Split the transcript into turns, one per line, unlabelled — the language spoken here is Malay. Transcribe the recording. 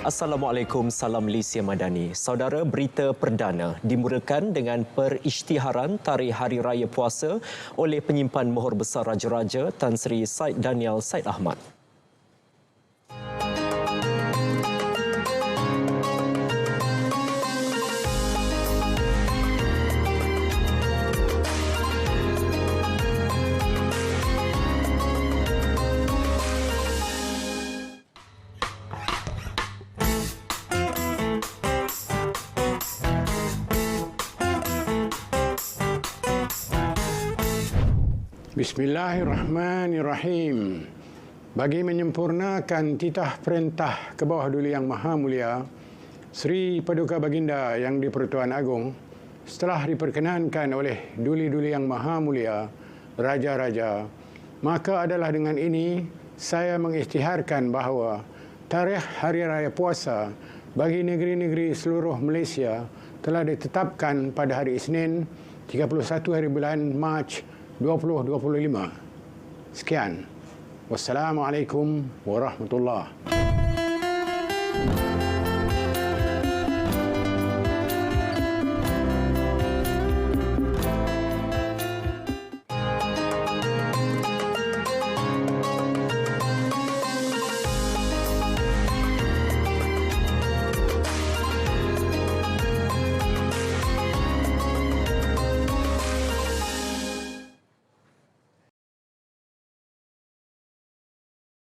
Assalamualaikum, salam Malaysia Madani. Saudara, berita perdana dimulakan dengan perisytiharan Tarikh Hari Raya Puasa oleh penyimpan Mohor Besar Raja-Raja Tan Sri Said Daniel Said Ahmad.
Bismillahirrahmanirrahim. Bagi menyempurnakan titah perintah ke bawah Duli Yang Maha Mulia, Sri Paduka Baginda Yang di-Pertuan Agong, setelah diperkenankan oleh Duli-Duli Yang Maha Mulia, Raja-Raja, maka adalah dengan ini saya mengisytiharkan bahawa tarikh Hari Raya Puasa bagi negeri-negeri seluruh Malaysia telah ditetapkan pada hari Isnin 31 hari bulan Mac 2025. Sekian. Wassalamualaikum warahmatullahi